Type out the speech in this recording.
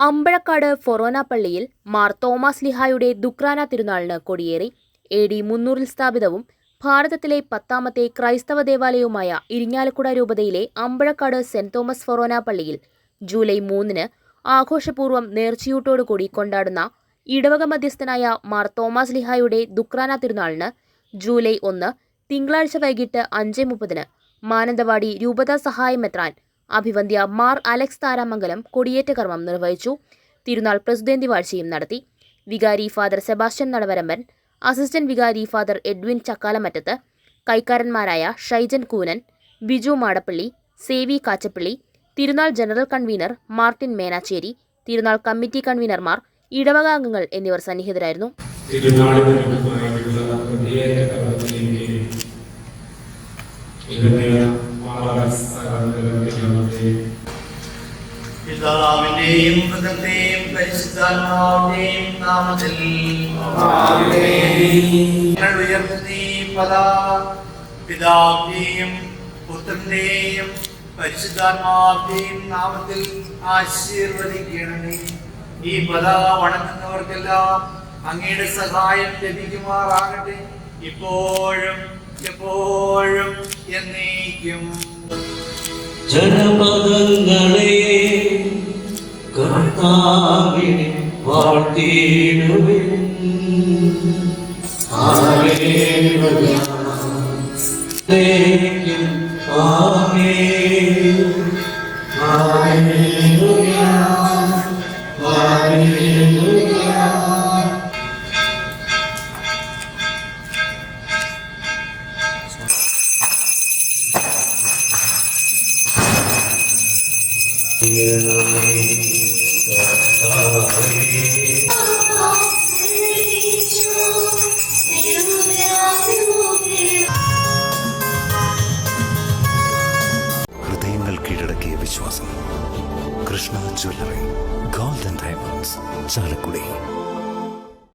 അമ്പഴക്കാട് ഫൊറോന പള്ളിയിൽ മാർ തോമസ് ലിഹായുടെ ദുക്രാന തിരുനാളിന് കൊടിയേറി. എ ഡി മുന്നൂറിൽ സ്ഥാപിതവും ഭാരതത്തിലെ പത്താമത്തെ ക്രൈസ്തവ ദേവാലയവുമായ ഇരിഞ്ഞാലക്കുട രൂപതയിലെ അമ്പഴക്കാട് സെന്റ് തോമസ് ഫൊറോന പള്ളിയിൽ ജൂലൈ മൂന്നിന് ആഘോഷപൂർവം നേർച്ചയൂട്ടോടുകൂടി കൊണ്ടാടുന്ന ഇടവക മധ്യസ്ഥനായ മാർ തോമസ് ലിഹായുടെ ദുക്രാന തിരുനാളിന് ജൂലൈ ഒന്ന് തിങ്കളാഴ്ച വൈകിട്ട് അഞ്ച് മുപ്പതിന് മാനന്തവാടി രൂപതാ സഹായമെത്രാൻ അഭിവന്ധ്യ മാർ അലക്സ് താരാമംഗലം കൊടിയേറ്റ കർമ്മം നിർവഹിച്ചു. തിരുനാൾ പ്രസിദ്ധേന്തി വാഴ്ചയും നടത്തി. വികാരി ഫാദർ സെബാസ്റ്റ്യൻ നടവരമ്പൻ അസിസ്റ്റന്റ് വികാരി ഫാദർ എഡ്വിൻ ചക്കാലമറ്റത്ത് കൈക്കാരന്മാരായ ഷൈജൻ കൂനൻ ബിജു മാടപ്പള്ളി സേവി കാച്ചപ്പള്ളി തിരുനാൾ ജനറൽ കൺവീനർ മാർട്ടിൻ മേനാച്ചേരി തിരുനാൾ കമ്മിറ്റി കൺവീനർമാർ ഇടവക അംഗങ്ങൾ എന്നിവർ സന്നിഹിതരായിരുന്നു. നാമത്തിൽ നാമത്തിൽ ഈ പദ വണങ്ങുന്നവർക്കെല്ലാം അങ്ങയുടെ സഹായം ലഭിക്കുമാറാകട്ടെ. ഇപ്പോഴും എപ്പോഴും എന്നേക്കും. ജനപദങ്ങളെ കർത്താവിനെ ഹല്ലേലൂയ. ലേക്കും ആമേൻ. ഹൃദയങ്ങൾ കീഴടക്കിയ വിശ്വാസം. Krishna jewellery golden diamonds Chalakudy.